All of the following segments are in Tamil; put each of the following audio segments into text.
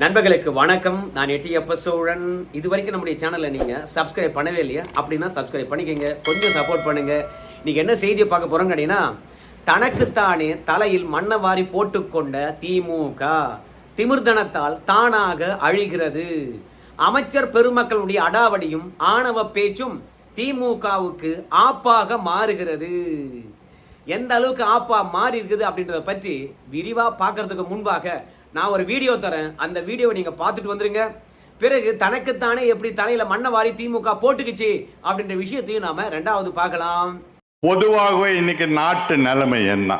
நண்பர்களுக்கு வணக்கம். நான் எட்டியப்ப சோழன். இது வரைக்கும் நம்முடைய சேனலை நீங்கள் சப்ஸ்கிரைப் பண்ணவே இல்லையா? அப்படின்னா சப்ஸ்கிரைப் பண்ணிக்கங்க. கொஞ்சம் சப்போர்ட் பண்ணுங்க. இன்னைக்கு என்ன செய்தியை பார்க்க போகிறோம் கேட்டீங்கன்னா தனக்குத்தானே தலையில் மண்ணை வாரி போட்டுக்கொண்ட திமுக திமிர்தனத்தால் தானாக அழிகிறது. அமைச்சர் பெருமக்களுடைய அடாவடியும் ஆணவ பேச்சும் திமுகவுக்கு ஆப்பாக மாறுகிறது. எந்த அளவுக்கு ஆப்பா மாறி இருக்குது அப்படின்றத பற்றி விரிவாக பார்க்கறதுக்கு முன்பாக நான் ஒரு வீடியோ தரேன். அந்த வீடியோவை நீங்கள் பார்த்துட்டு வந்துருங்க. பிறகு தனக்குத்தானே எப்படி தலையில மண்ணை வாரி திமுக போட்டுக்குச்சு அப்படின்ற விஷயத்தையும் நாம ரெண்டாவது பார்க்கலாம். பொதுவாகவே இன்னைக்கு நாட்டு நிலைமை என்ன?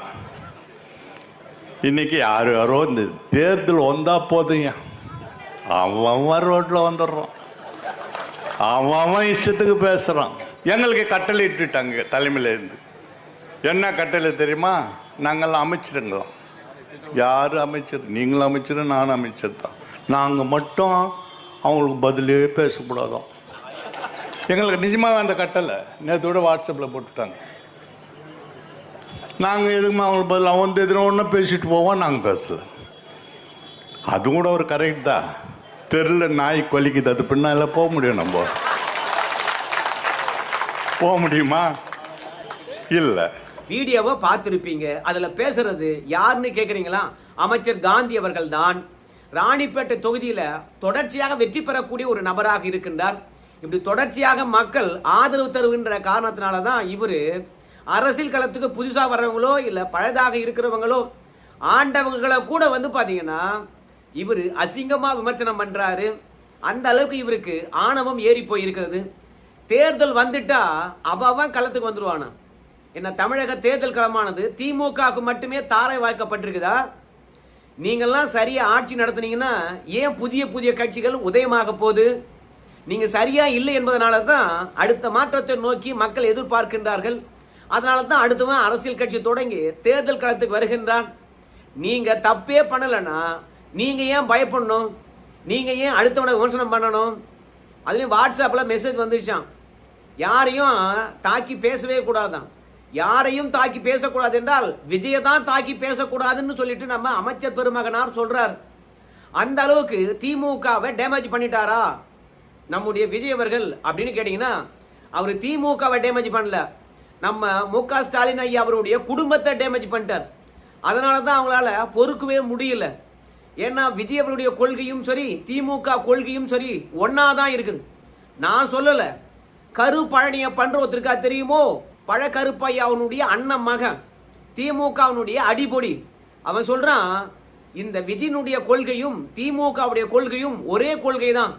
இன்னைக்கு யார் யாரோ இந்த தேர்தல் வந்தா போதுங்க. அவன் அவன் வந்துடுறான். அவன் அவன் இஷ்டத்துக்கு பேசுகிறான் எங்களுக்கு கட்டளை இட்டுட்டாங்க தலைமையிலேருந்து என்ன கட்டளை தெரியுமா? நாங்கள்லாம் அமைச்சிருங்களாம் யார் அமைச்சர்? நீங்களும் அமைச்சர் நானும் அமைச்சர் தான். நாங்கள் மட்டும் அவங்களுக்கு பதிலே பேசக்கூடாதான். எங்களுக்கு நிஜமாக அந்த கட்டளை நேற்றோட வாட்ஸ்அப்பில் போட்டுட்டாங்க. நாங்கள் எதுக்குமே அவங்களுக்கு பதில் அவன் வந்து எதிர ஒன்றும் பேசிட்டு போவோம் நாங்கள் பேசல. அது கூட ஒரு கரெக்ட் தான். தெருல நாய் கொலிக்குது அது பின்னால் போக முடியும் நம்ம. போக முடியுமா? இல்லை. வீடியோவை பார்த்துருப்பீங்க. அதில் பேசுறது யாருன்னு கேட்குறீங்களா அமைச்சர் காந்தி அவர்கள் தான் ராணிப்பேட்டை தொகுதியில் தொடர்ச்சியாக வெற்றி பெறக்கூடிய ஒரு நபராக இருக்கின்றார். இப்படி தொடர்ச்சியாக மக்கள் ஆதரவு தருகின்ற காரணத்தினால தான் இவர் அரசியல் களத்துக்கு புதுசாக வர்றவங்களோ இல்லை பழதாக இருக்கிறவங்களோ ஆண்டவங்களை கூட வந்து பார்த்தீங்கன்னா இவர் அசிங்கமாக விமர்சனம் பண்ணுறாரு அந்த அளவுக்கு இவருக்கு ஆணவம் ஏறி போயிருக்கிறது. தேர்தல் வந்துட்டா அவன் களத்துக்கு வந்துடுவானா என்ன தமிழக தேர்தல் களமானது திமுகவுக்கு மட்டுமே தாரை வாய்க்கப்பட்டிருக்குதா? நீங்கள்லாம் சரியாக ஆட்சி நடத்துனீங்கன்னா ஏன் புதிய புதிய கட்சிகள் உதயமாக போகுது? நீங்கள் சரியாக இல்லை என்பதனால தான் அடுத்த மாற்றத்தை நோக்கி மக்கள் எதிர்பார்க்கின்றார்கள். அதனால தான் அடுத்தவன் அரசியல் கட்சி தொடங்கி தேர்தல் களத்துக்கு வருகின்றான். நீங்கள் தப்பே பண்ணலைன்னா நீங்கள் ஏன் பயப்படணும்? நீங்கள் ஏன் அடுத்தவனை விமர்சனம் பண்ணணும்? அதுலேயும் வாட்ஸ்அப்பில் மெசேஜ் வந்துச்சான் யாரையும் தாக்கி பேசவே கூடாதான். யாரையும் தாக்கி பேசக்கூடாது என்றால் விஜயை தான் தாக்கி பேசக்கூடாதுன்னு சொல்லிட்டு நம்ம அமைச்சர் பெருமகனார் சொல்றார். அந்த அளவுக்கு திமுகவை டேமேஜ் பண்ணிட்டாரா? நம்முடைய விஜய் அவர்கள் அப்படின்னு கேட்டீங்கன்னா அவர் திமுகவை டேமேஜ் பண்ணல. நம்ம மு க ஸ்டாலின் ஐயா அவருடைய குடும்பத்தை டேமேஜ் பண்ணிட்டார். அதனால தான் அவங்களால பொறுக்கவே முடியல. ஏன்னா விஜய் அவருடைய கொள்கையும் சரி திமுக கொள்கையும் சரி ஒன்னா தான் இருக்குது. நான் சொல்லலை. கரு பழனியை பண்ற ஒருத்தருக்கா தெரியுமோ? பழக்கருப்பையாவுனுடைய அண்ணன் மகன் திமுகவினுடைய அடிபொடி. அவன் சொல்றான் இந்த விஜயனுடைய கொள்கையும் திமுகவுடைய கொள்கையும் ஒரே கொள்கை தான்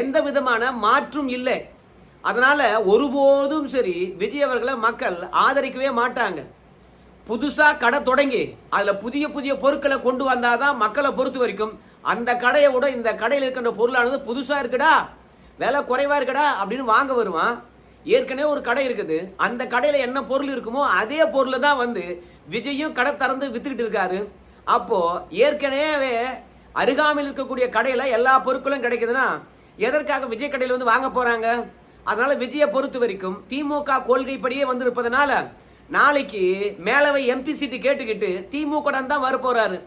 எந்த விதமான மாற்றும் இல்லை. அதனால ஒருபோதும் சரி விஜய் அவர்களை மக்கள் ஆதரிக்கவே மாட்டாங்க. புதுசாக கடை தொடங்கி அதில் புதிய புதிய பொருட்களை கொண்டு வந்தாதான் மக்களை பொறுத்த வரைக்கும் அந்த கடையை விட இந்த கடையில் இருக்கின்ற பொருளானது புதுசாக இருக்குடா விலை குறைவாக இருக்குடா அப்படின்னு வாங்க வருவான். ஏற்கனவே ஒரு கடை இருக்குது. அந்த கடையில் என்ன பொருள் இருக்குமோ அதே பொருளை தான் வந்து விஜயும் கடை திறந்து வித்துக்கிட்டு இருக்காரு. அப்போ ஏற்கனவே அருகாமையில் இருக்கக்கூடிய கடையில் எல்லா பொருட்களும் கிடைக்குதுன்னா எதற்காக விஜய் கடையில் வந்து வாங்க போறாங்க? அதனால விஜயை பொறுத்த வரைக்கும் திமுக கொள்கைப்படியே வந்து இருப்பதனால நாளைக்கு மேலவை எம்பி சீட்டு கேட்டுக்கிட்டு திமுக தான் வர போறாரு.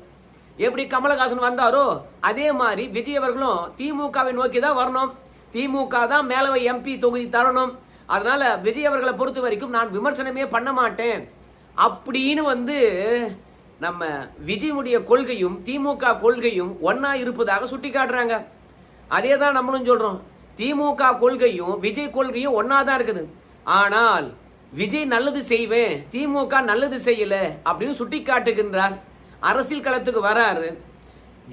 எப்படி கமலஹாசன் வந்தாரோ அதே மாதிரி விஜய் அவர்களும் திமுகவை நோக்கி தான் வரணும். திமுக தான் மேலவை எம்பி தொகுதி தரணும். அதனால விஜய் அவர்களை பொறுத்த வரைக்கும் நான் விமர்சனமே பண்ண மாட்டேன். அப்படின்னு வந்து நம்ம விஜயனுடைய கொள்கையும் திமுக கொள்கையும் ஒன்னா இருப்பதாக சுட்டி காட்டுறாங்க அதே தான் நம்மளும் சொல்றோம். திமுக கொள்கையும் விஜய் கொள்கையும் ஒன்னா தான் இருக்குது. ஆனால் விஜய் நல்லது செய்வேன் திமுக நல்லது செய்யல அப்படின்னு சுட்டி காட்டுகின்றார் அரசியல் களத்துக்கு வராரு.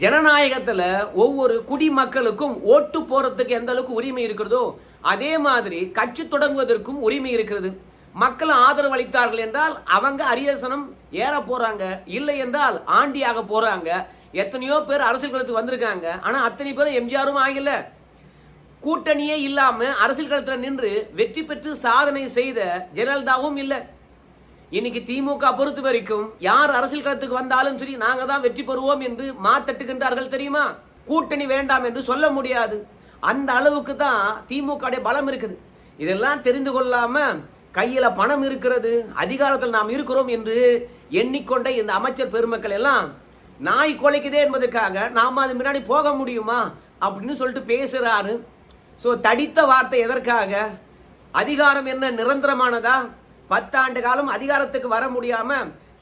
ஜனநாயகத்துல ஒவ்வொரு குடிமக்களுக்கும் ஓட்டு போறதுக்கு எந்த அளவுக்கு உரிமை இருக்கிறதோ அதே மாதிரி கட்சி தொடங்குவதற்கும் உரிமை இருக்கிறது. மக்கள் ஆதரவு அளித்தார்கள் என்றால் அவங்க அரியசனம் ஏற போறாங்க. இல்லை என்றால் ஆண்டியாக போறாங்க. எத்தனையோ பேர் அரசியல் களத்துக்கு வந்திருக்காங்க. ஆனா அத்தனை பேரும் எம்ஜிஆரும் ஆகல. கூட்டணியே இல்லாம அரசியல் களத்துல நின்று வெற்றி பெற்று சாதனை செய்த ஜெயலலிதாவும் இல்லை. இன்னைக்கு திமுக பொறுத்த வரைக்கும் யார் அரசியல் களத்துக்கு வந்தாலும் சரி நாங்க தான் வெற்றி பெறுவோம் என்று மாத்தட்டுகின்றார்கள் தெரியுமா? கூட்டணி வேண்டாம் என்று சொல்ல முடியாது. அந்த அளவுக்கு தான் திமுக பலம் இருக்குது. இதெல்லாம் தெரிந்து கொள்ளாம கையில பணம் இருக்கிறது அதிகாரத்தில் நாம் இருக்கிறோம் என்று எண்ணிக்கொண்ட இந்த அமைச்சர் பெருமக்கள் எல்லாம் நாய் குலைக்குதே என்பதற்காக நாம் அது முன்னாடி போக முடியுமா அப்படின்னு சொல்லிட்டு பேசுறாரு. ஸோ தடித்த வார்த்தை எதற்காக? அதிகாரம் என்ன நிரந்தரமானதா? பத்தாண்டு காலம் அதிகாரத்துக்கு வர முடியாம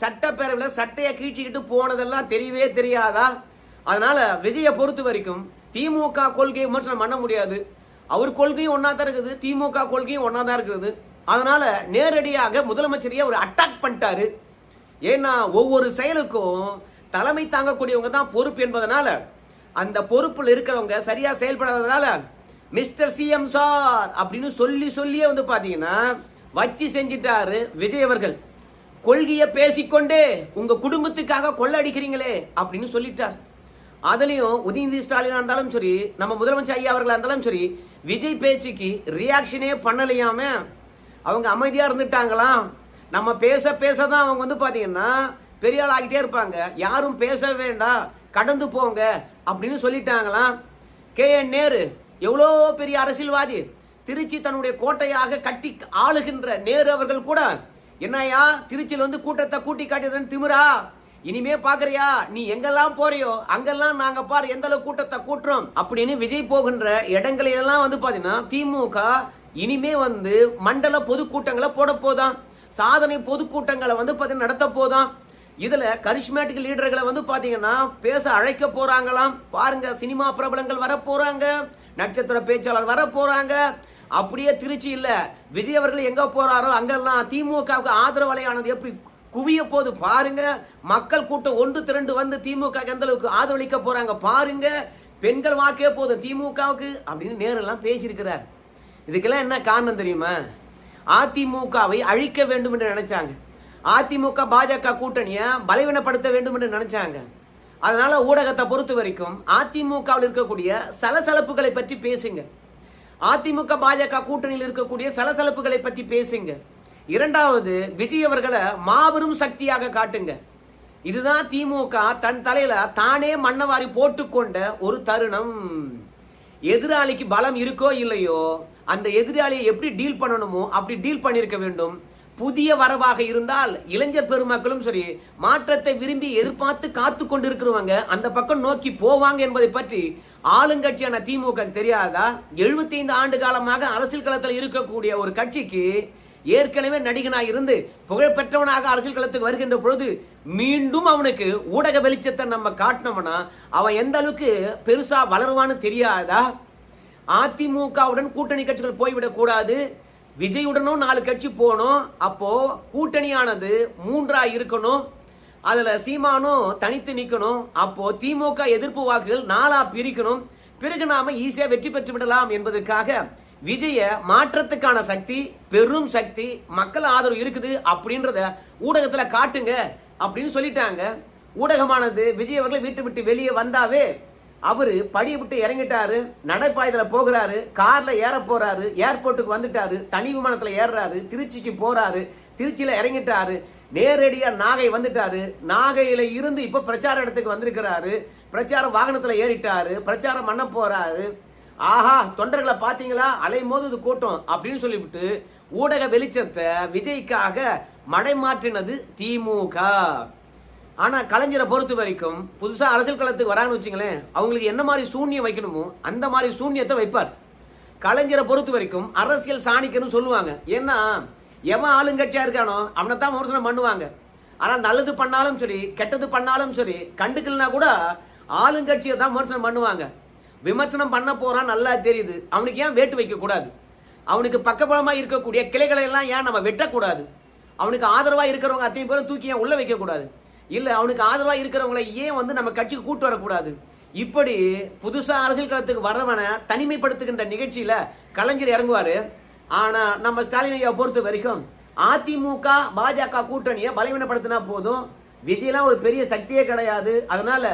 சட்டப்பேரவையில் சட்டையை கீழ்ச்சிக்கிட்டு போனதெல்லாம் தெரியவே தெரியாதா? அதனால விஜயை பொறுத்த வரைக்கும் திமுக கொள்கையை விமர்சனம் பண்ண முடியாது. அவர் கொள்கையும் ஒன்றா தான் இருக்குது திமுக கொள்கையும் ஒன்றா தான் இருக்குது. அதனால நேரடியாக முதலமைச்சரையே அவர் அட்டாக் பண்ணிட்டாரு. ஏன்னா ஒவ்வொரு செயலுக்கும் தலைமை தாங்கக்கூடியவங்க தான் பொறுப்பு என்பதனால அந்த பொறுப்பில் இருக்கிறவங்க சரியா செயல்படாததுனால மிஸ்டர் சிஎம் சார் அப்படின்னு சொல்லி சொல்லியே வந்து பாத்தீங்கன்னா வச்சு செஞ்சிட்டாரு விஜய் அவர்கள். கொள்கையை பேசிக்கொண்டே உங்க குடும்பத்துக்காக கொள்ளடிக்கிறீங்களே அப்படின்னு சொல்லிட்டார். அதுலயும் உதயநிதி ஸ்டாலினாக இருந்தாலும் சரி நம்ம முதலமைச்சர் ஐயா அவர்களா இருந்தாலும் சரி விஜய் பேச்சுக்கு ரியாக்ஷனே பண்ணலையாம. அவங்க அமைதியா இருந்துட்டாங்களாம் நம்ம பேச பேச தான் அவங்க வந்து பாத்தீங்கன்னா பெரிய ஆள் ஆகிட்டே இருப்பாங்க. யாரும் பேச வேண்டாம் கடந்து போங்க அப்படின்னு சொல்லிட்டாங்களாம் கே என் நேரு எவ்வளோ பெரிய அரசியல்வாதி. திருச்சி தன்னுடைய கோட்டையாக கட்டி ஆளுகின்ற நேரு அவர்கள் கூட என்னையா திருச்சியில் வந்து கூட்டத்தை கூட்டி காட்டியதுன்னு திமிரா? இனிமே பாக்குறியா? நீ எங்கெல்லாம் போறியோ அங்கெல்லாம் நாங்க பாரு எந்த அளவு கூட்டத்தை கூட்டுறோம் அப்படின்னு விஜய் போகின்ற இடங்களிலெல்லாம் வந்து பாத்தீங்கன்னா திமுக இனிமே வந்து மண்டல பொதுக்கூட்டங்களை போட போதாம் சாதனை பொதுக்கூட்டங்களை வந்து பாத்தீங்கன்னா நடத்த போதான் இதுல கரிஷ்மேட்டிக் லீடர்களை வந்து பாத்தீங்கன்னா பேச அழைக்க போறாங்களாம். பாருங்க சினிமா பிரபலங்கள் வர போறாங்க நட்சத்திர பேச்சாளர் வர போறாங்க. அப்படியே திருச்சி இல்ல விஜய் அவர்கள் எங்க போறாரோ அங்கெல்லாம் திமுகவுக்கு ஆதரவலையானது எப்படி குவிய போது பாருங்க மக்கள் கூட்டம் ஒன்று திரண்டு வந்து திமுக எந்த அளவுக்கு ஆதரவளிக்க போறாங்க பாருங்க. பெண்கள் வாக்கே போதும் திமுகவுக்கு அப்படின்னு நேரெல்லாம் பேசியிருக்கிறார். இதுக்கெல்லாம் என்ன காரணம் தெரியுமா? அதிமுகவை அழிக்க வேண்டும் என்று நினைச்சாங்க. அதிமுக பாஜக கூட்டணியை பலவீனப்படுத்த வேண்டும் என்று நினைச்சாங்க. அதனால ஊடகத்தை பொறுத்த வரைக்கும் அதிமுகவில் இருக்கக்கூடிய சலசலப்புகளை பற்றி பேசுங்க. அதிமுக பாஜக கூட்டணியில் இருக்கக்கூடிய சலசலப்புகளை பற்றி பேசுங்க. இரண்டாவது விஜய் அவர்களை மாபெரும் சக்தியாக காட்டுங்க. இதுதான் திமுக தன் தலையில தானே மண்ணவாரி போட்டுக்கொண்ட ஒரு தருணம். எதிராளிக்கு பலம் இருக்கோ இல்லையோ அந்த எதிராளியை எப்படி டீல் பண்ணணுமோ அப்படி டீல் பண்ணியிருக்க வேண்டும். புதிய வரவாக இருந்தால் இளைஞர் பெருமக்களும் சரி மாற்றத்தை விரும்பி எதிர்பார்த்து காத்து கொண்டிருக்கிறவங்க அந்த பக்கம் நோக்கி போவாங்க என்பதை பற்றி ஆளுங்கட்சியான திமுக தெரியாதா? 75 ஆண்டு காலமாக அரசியல் களத்தில் இருக்கக்கூடிய ஒரு கட்சிக்கு ஏற்கனவே நடிகனாக இருந்து புகழ்பெற்றவனாக அரசியல் களத்துக்கு வருகின்ற பொழுது மீண்டும் அவனுக்கு ஊடக வெளிச்சத்தை நம்ம காட்டினோம்னா அவன் எந்த அளவுக்கு பெருசா வளருவான்னு தெரியாதா? அதிமுகவுடன் கூட்டணி கட்சிகள் போய்விடக்கூடாது விஜயுடனும் நாலு கட்சி போகணும். அப்போ கூட்டணியானது மூன்றா இருக்கணும். அதுல சீமானும் தனித்து நிற்கணும் அப்போ திமுக எதிர்ப்பு வாக்குகள் நாலா பிரிக்கணும். பிறகு நாம ஈஸியா வெற்றி பெற்று விடலாம் என்பதற்காக விஜய மாற்றத்துக்கான சக்தி பெரும் சக்தி மக்கள் ஆதரவு இருக்குது அப்படின்றத ஊடகத்துல காட்டுங்க அப்படின்னு சொல்லிட்டாங்க. ஊடகமானது விஜய் அவர்கள் வீட்டை விட்டு வெளியே வந்தாவே அவரு படியை விட்டு இறங்கிட்டாரு நடைப்பாயத்தில் போகிறாரு கார்ல ஏற போறாரு ஏர்போர்ட்டுக்கு வந்துட்டாரு தனி விமானத்துல ஏறுறாரு திருச்சிக்கு போறாரு திருச்சியில இறங்கிட்டாரு நேரடியா நாகை வந்துட்டாரு நாகையில இருந்து இப்ப பிரச்சார இடத்துக்கு வந்திருக்கிறாரு பிரச்சார வாகனத்துல ஏறிட்டாரு பிரச்சாரம் பண்ண போறாரு. ஆஹா தொண்டர்களை பார்த்தீங்களா? அலைமோது இது கூட்டம் அப்படின்னு சொல்லிவிட்டு ஊடக வெளிச்சத்தை விஜய்க்காக மடைமாற்றினது திமுக. ஆனால் கலைஞரை பொறுத்த வரைக்கும் புதுசாக அரசியல் களத்துக்கு வரான்னு வச்சுங்களேன் அவங்களுக்கு என்ன மாதிரி சூன்யம் வைக்கணுமோ அந்த மாதிரி சூன்யத்தை வைப்பார். கலைஞரை பொறுத்த வரைக்கும் அரசியல் சாணிக்கன்னு சொல்லுவாங்க. ஏன்னா எவன் ஆளுங்கட்சியாக இருக்கானோ அவனை தான் விமர்சனம் பண்ணுவாங்க. ஆனால் நல்லது பண்ணாலும் சரி கெட்டது பண்ணாலும் சரி கண்டுக்கலனா கூட ஆளுங்கட்சியை தான் விமர்சனம் பண்ணுவாங்க. விமர்சனம் பண்ண போறான் நல்லா தெரியுது. அவனுக்கு ஏன் வேட்டு வைக்க கூடாது? அவனுக்கு பக்கபலமா இருக்கக்கூடிய கிளைகளை எல்லாம் ஏன் நம்ம வெட்டக்கூடாது? அவனுக்கு ஆதரவா இருக்கிறவங்க அத்தனை பேரும் தூக்கி ஏன் உள்ள வைக்க கூடாது? இல்ல அவனுக்கு ஆதரவா இருக்கிறவங்களை ஏன் வந்து நம்ம கட்சிக்கு கூட்டு வரக்கூடாது? இப்படி புதுசா அரசியல் களத்துக்கு வரவனை தனிமைப்படுத்துகின்ற நிகழ்ச்சியில கலைஞர் இறங்குவாரு. ஆனா நம்ம ஸ்டாலின் ஐயா பொறுத்த வரைக்கும் அதிமுக பாஜக கூட்டணியை பலவீனப்படுத்தினா போதும். விஜயெல்லாம் ஒரு பெரிய சக்தியே கிடையாது. அதனால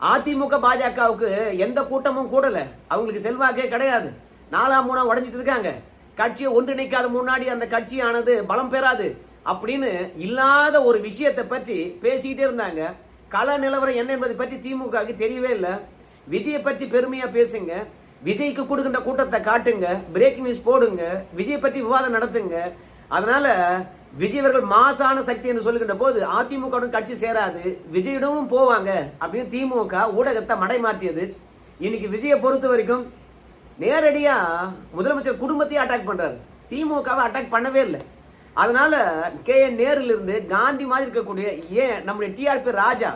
அதிமுக பாஜகவுக்கு எந்த கூட்டமும் கூடல. அவங்களுக்கு செல்வாக்கே கிடையாது. நாலாம் மூணா உடஞ்சிட்டு இருக்காங்க. கட்சியை ஒன்றிணைக்காத முன்னாடி அந்த கட்சியானது பலம் பெறாது அப்படின்னு இல்லாத ஒரு விஷயத்தை பற்றி பேசிக்கிட்டே இருந்தாங்க. கள நிலவரம் என்ன என்பதை பற்றி திமுகவுக்கு தெரியவே இல்லை. விஜயை பற்றி பெருமையா பேசுங்க. விஜய்க்கு கொடுக்கின்ற கூட்டத்தை காட்டுங்க. பிரேக்கிங் நியூஸ் போடுங்க. விஜய் பற்றி விவாதம் நடத்துங்க. அதனால விஜய் அவர்கள் மாசான சக்தி என்று சொல்லுகின்ற போது அதிமுக கட்சி சேராது விஜயிடமும் போவாங்க அப்படின்னு திமுக ஊடகத்தை மடைமாற்றியது. இன்னைக்கு விஜயை பொறுத்த வரைக்கும் நேரடியா முதலமைச்சர் குடும்பத்தையே அட்டாக் பண்றாரு. திமுகவை அட்டாக் பண்ணவே இல்லை. அதனால கே என் நேரில் இருந்து காந்தி மாதிரி இருக்கக்கூடிய ஏன் நம்முடைய டிஆர்பி ராஜா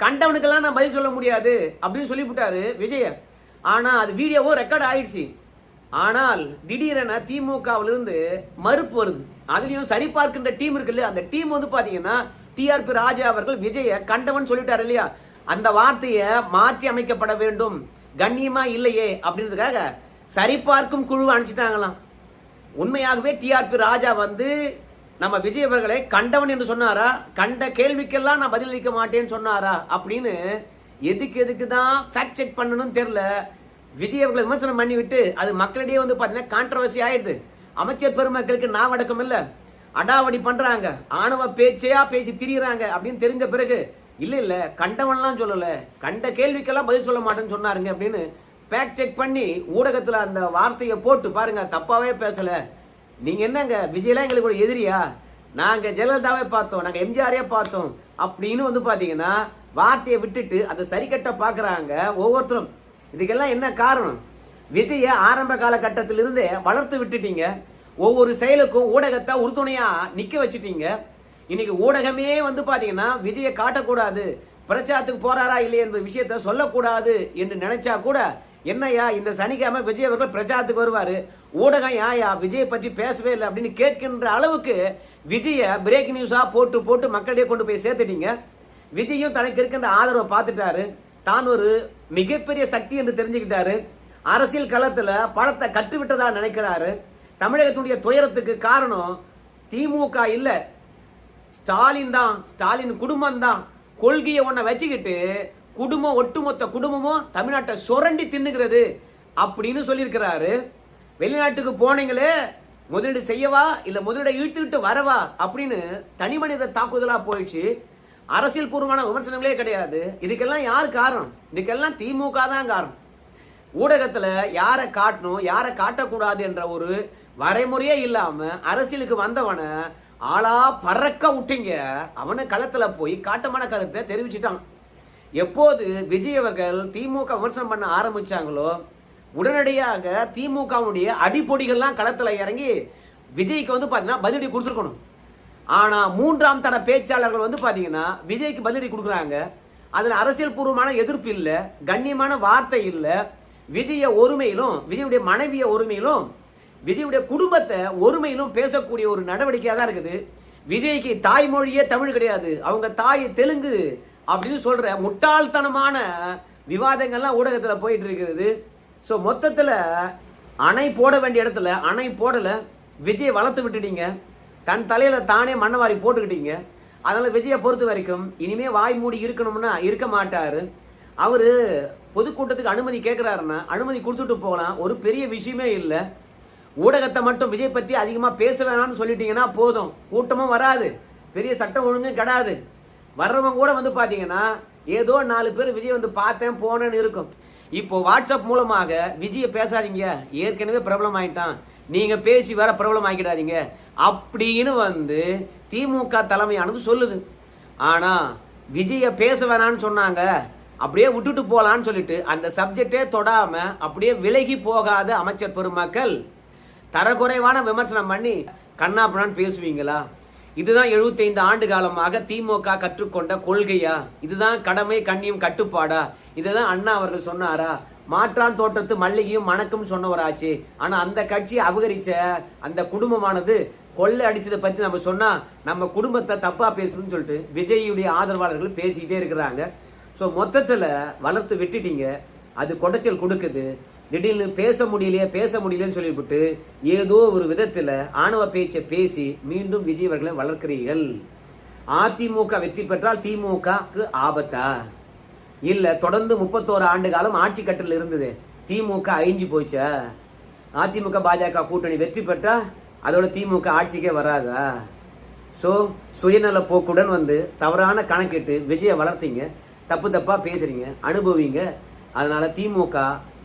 கண்டவனுக்கெல்லாம் நான் பதில் சொல்ல முடியாது அப்படின்னு சொல்லிவிட்டாரு விஜய. ஆனா அது வீடியோவோ ரெக்கார்ட் ஆயிடுச்சு. ஆனால் திடீரென திமுகவிலிருந்து மறுப்பு வருது. அதுலயும் சரி பார்க்கின்ற டீம் இருக்குல்ல அந்த டீம் வந்து பாத்தீங்கன்னா டிஆர்பி ராஜா அவர்கள் விஜய கண்டவன் சொல்லிட்டாரு இல்லையா? அந்த வார்த்தையை மாற்றி அமைக்கப்பட வேண்டும். கண்ணியமா இல்லையே அப்படின்றதுக்காக சரிபார்க்கும் குழு அனுப்பிச்சிட்டாங்களாம். உண்மையாகவே டிஆர்பி ராஜா வந்து நம்ம விஜய் அவர்களை கண்டவன் என்று சொன்னாரா? கண்ட கேள்விக்கெல்லாம் நான் பதிலளிக்க மாட்டேன்னு சொன்னாரா? அப்படின்னு எதுக்கு எதுக்கு தான் ஃபேக்ட் செக் பண்ணணும்னு தெரியல. விஜய் அவர்களை விமர்சனம் பண்ணிவிட்டு அது மக்களிடையே வந்து பார்த்தீங்கன்னா கான்ட்ரவர்சி ஆயிடுது. அமைச்சர் பெருமக்களுக்கு நான் வடக்கம் இல்ல. அடாவடி பண்றாங்க. ஆணவ பேச்சையா பேசி திரியிறாங்க அப்படின்னு தெரிஞ்ச பிறகு இல்ல இல்ல கண்டவன்லாம் சொல்லல. கண்ட கேள்விக்கெல்லாம் பதில் சொல்ல மாட்டேன்னு சொன்னாருங்க அப்படின்னு பேக் செக் பண்ணி ஊடகத்துல அந்த வார்த்தையை போட்டு பாருங்க தப்பாவே பேசல. நீங்க என்னங்க விஜயலாம் எங்களுக்கு ஒரு எதிரியா? நாங்க ஜெயலலிதாவே பார்த்தோம் நாங்க எம்ஜிஆரே பார்த்தோம் அப்படின்னு வந்து பாத்தீங்கன்னா வார்த்தையை விட்டுட்டு அதை சரிக்கட்ட பாக்குறாங்க ஒவ்வொருத்தரும். இதுக்கெல்லாம் என்ன காரணம்? விஜய ஆரம்ப காலகட்டத்திலிருந்தே வளர்த்து விட்டுட்டீங்க. ஒவ்வொரு செயலுக்கும் ஊடகத்தை உறுதுணையா நிக்க வச்சுட்டீங்க. இன்னைக்கு ஊடகமே வந்து பாத்தீங்கன்னா விஜய காட்டக்கூடாது. பிரச்சாரத்துக்கு போறாரா இல்லையா என்ற விஷயத்த சொல்லக்கூடாது என்று நினைச்சா கூட என்னையா இந்த சனிக்கிழமை விஜய் அவர்கள் பிரச்சாரத்துக்கு வருவாரு? ஊடகம் யாயா? விஜயை பற்றி பேசவே இல்லை அப்படின்னு கேட்கின்ற அளவுக்கு விஜய பிரேக் நியூஸா போட்டு போட்டு மக்களிடையே கொண்டு போய் சேர்த்துட்டீங்க. விஜயும் தனக்கு இருக்கின்ற ஆதரவை பார்த்துட்டாரு. தான் ஒரு மிகப்பெரிய சக்தி என்று தெரிஞ்சுக்கிட்டாரு. அரசியல் களத்தில் பழத்தை கட்டுவிட்டதா நினைக்கிறாரு. தமிழகத்துடைய துயரத்துக்கு காரணம் திமுக இல்லை. ஸ்டாலின் தான் ஸ்டாலின் குடும்பம் தான். கொள்கையை ஒன்ன வச்சுக்கிட்டு குடும்பம் ஒட்டுமொத்த குடும்பமும் தமிழ்நாட்டை சுரண்டி தின்னுகிறது அப்படின்னு சொல்லியிருக்கிறாரு. வெளிநாட்டுக்கு போனீங்களே முதலீடு செய்யவா இல்லை முதலீடை இழுத்துக்கிட்டு வரவா அப்படின்னு தனி மனித தாக்குதலாக போயிடுச்சு. அரசியல் பூர்வமான விமர்சனங்களே கிடையாது. இதுக்கெல்லாம் யார் காரணம்? இதுக்கெல்லாம் திமுக தான் காரணம். ஊடகத்தில் யாரை காட்டணும் யாரை காட்டக்கூடாது என்ற ஒரு வரைமுறையே இல்லாம அரசியலுக்கு வந்தவனை ஆளா பறக்க விட்டீங்க. அவனை களத்துல போய் காட்டமான கருத்தை தெரிவிச்சிட்டான். எப்போது விஜய் அவர்கள் திமுக விமர்சனம் பண்ண ஆரம்பிச்சாங்களோ உடனடியாக திமுகவுடைய அடிப்பொடிகள்லாம் களத்துல இறங்கி விஜய்க்கு வந்து பாத்தீங்கன்னா பதிலடி கொடுத்துருக்கணும். ஆனா மூன்றாம் தர பேச்சாளர்கள் வந்து பாத்தீங்கன்னா விஜய்க்கு பதிலடி கொடுக்குறாங்க. அதுல அரசியல் பூர்வமான எதிர்ப்பு இல்லை கண்ணியமான வார்த்தை இல்லை விஜய ஒருமையிலும் விஜயுடைய மனைவிய ஒருமையிலும் விஜயுடைய குடும்பத்தை ஒருமையிலும் பேசக்கூடிய ஒரு நடவடிக்கையாக தான் இருக்குது. விஜய்க்கு தாய்மொழியே தமிழ் கிடையாது. அவங்க தாய் தெலுங்கு அப்படின்னு சொல்ற முட்டாள்தனமான விவாதங்கள்லாம் ஊடகத்தில் போயிட்டு இருக்கிறது ஸோ மொத்தத்தில் அணை போட வேண்டிய இடத்துல அணை போடலை விஜயை வளர்த்து விட்டுட்டீங்க. தன் தலையில் தானே மண்ணவாரி போட்டுக்கிட்டீங்க. அதனால் விஜயை பொறுத்த வரைக்கும் இனிமேல் வாய் மூடி இருக்கணும்னா இருக்க மாட்டார். அவர் பொதுக்கூட்டத்துக்கு அனுமதி கேட்கிறாருன்னா அனுமதி கொடுத்துட்டு போகலாம். ஒரு பெரிய விஷயமே இல்லை. ஊடகத்தை மட்டும் விஜய் பற்றி அதிகமாக பேச வேணாம்னு சொல்லிட்டீங்கன்னா போதும். கூட்டமும் வராது. பெரிய சட்டம் ஒழுங்கும் கிடையாது வர்றவங்க கூட வந்து பார்த்தீங்கன்னா ஏதோ நாலு பேர் விஜய் வந்து பார்த்தேன் போனேன்னு இருக்கும். இப்போ வாட்ஸ்அப் மூலமாக விஜயை பேசாதீங்க. ஏற்கனவே பிரபலம் ஆகிட்டான் நீங்கள் பேசி வேற பிரபலம் ஆகிடாதீங்க அப்படின்னு வந்து திமுக தலைமையானது சொல்லுது. ஆனால் விஜயை பேச வேணாம்னு சொன்னாங்க. அப்படியே விட்டுட்டு போகலான்னு சொல்லிட்டு அந்த சப்ஜெக்டே தொடாமல் அப்படியே விலகி போகாத அமைச்சர் பெருமக்கள் தரக்குறைவான விமர்சனம் பண்ணி கண்ணாப்புனான்னு பேசுவீங்களா? இதுதான் 75 ஆண்டு காலமாக திமுக கற்றுக்கொண்ட கொள்கையா? இதுதான் கடமை கண்ணியம் கட்டுப்பாடா? இதுதான் அண்ணா அவர்கள் சொன்னாரா? மாற்றான் தோற்றத்து மல்லிகையும் மணக்கும் சொன்னவராச்சு. ஆனா அந்த கட்சி அபகரிச்ச அந்த குடும்பமானது கொள்ளை அடிச்சதை பத்தி நம்ம சொன்னா நம்ம குடும்பத்தை தப்பா பேசுதுன்னு சொல்லிட்டு விஜயுடைய ஆதரவாளர்கள் பேசிக்கிட்டே இருக்கிறாங்க. ஸோ மொத்தத்தில் வளர்த்து விட்டுட்டீங்க. அது குடைச்சல் கொடுக்குது. திடீர்னு பேச முடியலையே பேச முடியலன்னு சொல்லிவிட்டு ஏதோ ஒரு விதத்தில் ஆணவ பேச்சை பேசி மீண்டும் விஜய் அவர்களை வளர்க்கிறீர்கள். அதிமுக வெற்றி பெற்றால் திமுகக்கு ஆபத்தா? இல்லை தொடர்ந்து முப்பத்தோரு ஆண்டு காலம் ஆட்சி கட்டில் இருந்தது. திமுக அழிஞ்சு போச்சா? அதிமுக பாஜக கூட்டணி வெற்றி பெற்றா? அதோட திமுக ஆட்சிக்கே வராதா? ஸோ சுயநல போக்குடன் வந்து தவறான கணக்கிட்டு விஜயை வளர்த்தீங்க. தப்பு தப்பாக பேசுறீங்க அனுபவிங்க. அதனால் திமுக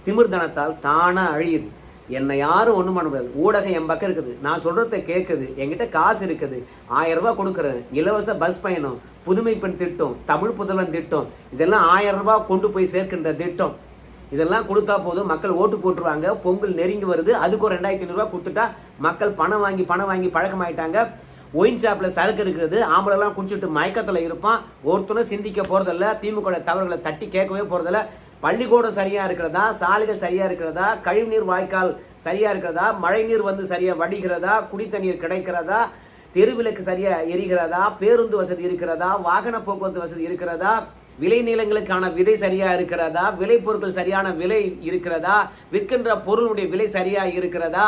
திமிர்தனத்தால் தானாக அழியுது. என்னை யாரும் ஒன்றும் பண்ண முடியாது. ஊடகம் என் பக்கம் இருக்குது. நான் சொல்கிறத கேட்குது. என்கிட்ட காசு இருக்குது. ஆயிரம் ரூபாய் கொடுக்குறேன். இலவச பஸ் பயணம் புதுமை பெண் திட்டம் தமிழ் புதல்வன் திட்டம் இதெல்லாம் ஆயிரம் ரூபா கொண்டு போய் சேர்க்கின்ற திட்டம். இதெல்லாம் கொடுத்தா போதும். மக்கள் ஓட்டு போட்டுருவாங்க. பொங்கல் நெருங்கி வருது. அதுக்கு ஒரு ரெண்டாயிரத்தி ஐநூறுரூவா கொடுத்துட்டா மக்கள் பணம் வாங்கி பணம் வாங்கி பழக்கமாயிட்டாங்க. ஒயின் ஷாப்பில் சரக்கு இருக்கிறது ஆம்பளைலாம் குடிச்சிட்டு மயக்கத்தில் இருப்பான். ஒருத்தனும் சிந்திக்க போகிறதில்ல திமுக தவறுகளை தட்டி கேட்கவே போகிறதில்ல பள்ளிக்கூடம் சரியாக இருக்கிறதா? சாலைகள் சரியாக இருக்கிறதா? கழிவுநீர் வாய்க்கால் சரியாக இருக்கிறதா? மழைநீர் வந்து சரியாக வடிகிறதா? குடித்தண்ணீர் கிடைக்கிறதா? தெருவிளக்கு சரியா எரிகிறதா? பேருந்து வசதி இருக்கிறதா? வாகன போக்குவரத்து வசதி இருக்கிறதா? விளை நிலங்களுக்கான விதை சரியா இருக்கிறதா? விளை பொருட்கள் சரியான விலை இருக்கிறதா? விற்கின்ற பொருளுடைய விலை சரியா இருக்கிறதா?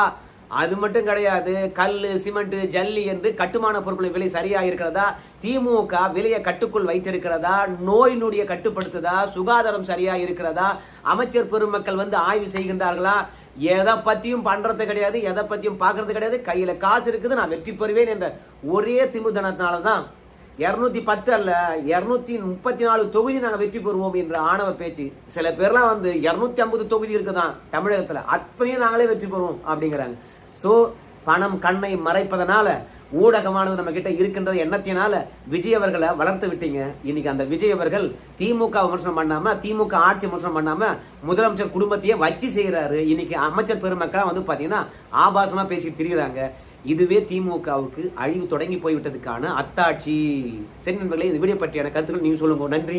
அது மட்டும் கிடையாது கல் சிமெண்ட் ஜல்லி என்று கட்டுமான பொருட்களின் விலை சரியா இருக்கிறதா திமுக விலையை கட்டுக்குள் வைத்திருக்கிறதா? நோய் நொடியை கட்டுப்படுத்துதா? சுகாதாரம் சரியா இருக்கிறதா அமைச்சர் பெருமக்கள் வந்து ஆய்வு செய்கின்றார்களா? எதை பத்தியும் பண்றது கிடையாது எதை பத்தியும் பார்க்கறது கிடையாது. கையில காசு இருக்குது நான் வெற்றி பெறுவேன் என்ற ஒரே திமுதனத்தினால தான் இரநூத்தி பத்து அல்ல இரநூத்தி முப்பத்தி நாலு தொகுதி நாங்கள் வெற்றி பெறுவோம் என்ற ஆணவ பேச்சு. சில பேர்லாம் வந்து இரநூத்தி ஐம்பது தொகுதி இருக்குதான் தமிழகத்துல. அத்தனையும் நாங்களே வெற்றி பெறுவோம் அப்படிங்கிறாங்க. ஸோ பணம் கண்ணை மறைப்பதனால ஊடகமானது நம்ம கிட்ட இருக்கின்றது எண்ணத்தினால விஜய் அவர்களை வளர்த்து விட்டீங்க. இன்னைக்கு அந்த விஜய் அவர்கள் திமுக விமர்சனம் பண்ணாம திமுக ஆட்சி விமர்சனம் பண்ணாம முதலமைச்சர் குடும்பத்தையே வச்சு செய்யறாரு இன்னைக்கு அமைச்சர் பெருமக்களா வந்து பாத்தீங்கன்னா ஆபாசமா பேசி திரிகிறாங்க இதுவே திமுகவுக்கு அழிவு தொடங்கி போய்விட்டதுக்கான அத்தாட்சி. சரி நண்பர்களே இந்த வீடியோ பற்றியான கருத்துக்கள் நீங்க சொல்லுங்க. நன்றி.